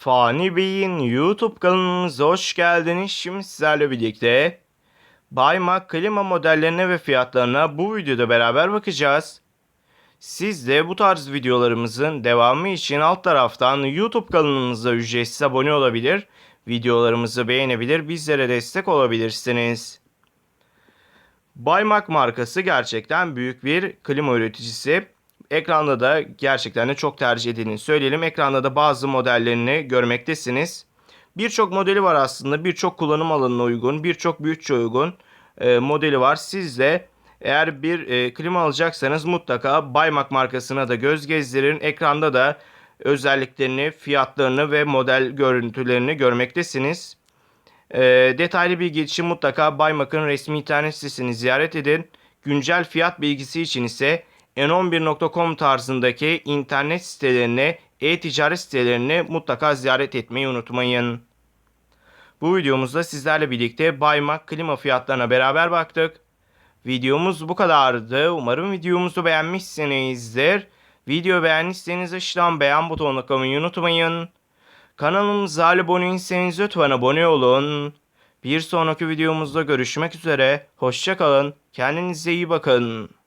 Fani Bey'in YouTube kanalımıza hoş geldiniz. Şimdi sizlerle birlikte Baymak klima modellerine ve fiyatlarına bu videoda beraber bakacağız. Siz de bu tarz videolarımızın devamı için alt taraftan YouTube kanalımıza ücretsiz abone olabilir, videolarımızı beğenebilir, bizlere destek olabilirsiniz. Baymak markası gerçekten büyük bir klima üreticisi. Ekranda da gerçekten de çok tercih edildiğini söyleyelim. Ekranda da bazı modellerini görmektesiniz. Birçok modeli var aslında. Birçok kullanım alanına uygun, birçok bütçe uygun e, modeli var. Siz de eğer bir e, klima alacaksanız mutlaka Baymak markasına da göz gezdirin. Ekranda da özelliklerini, fiyatlarını ve model görüntülerini görmektesiniz. E, detaylı bilgi için mutlaka Baymak'ın resmi internet sitesini ziyaret edin. Güncel fiyat bilgisi için ise n11.com tarzındaki internet sitelerini, e-ticaret sitelerini mutlaka ziyaret etmeyi unutmayın. Bu videomuzda sizlerle birlikte Baymak klima fiyatlarına beraber baktık. Videomuz bu kadardı. Umarım videomuzu beğenmişsinizdir. Video beğendiyseniz aşağıdan beğen butonuna koymayı unutmayın. Kanalımıza abone değilseniz lütfen abone olun. Bir sonraki videomuzda görüşmek üzere. Hoşçakalın. Kendinize iyi bakın.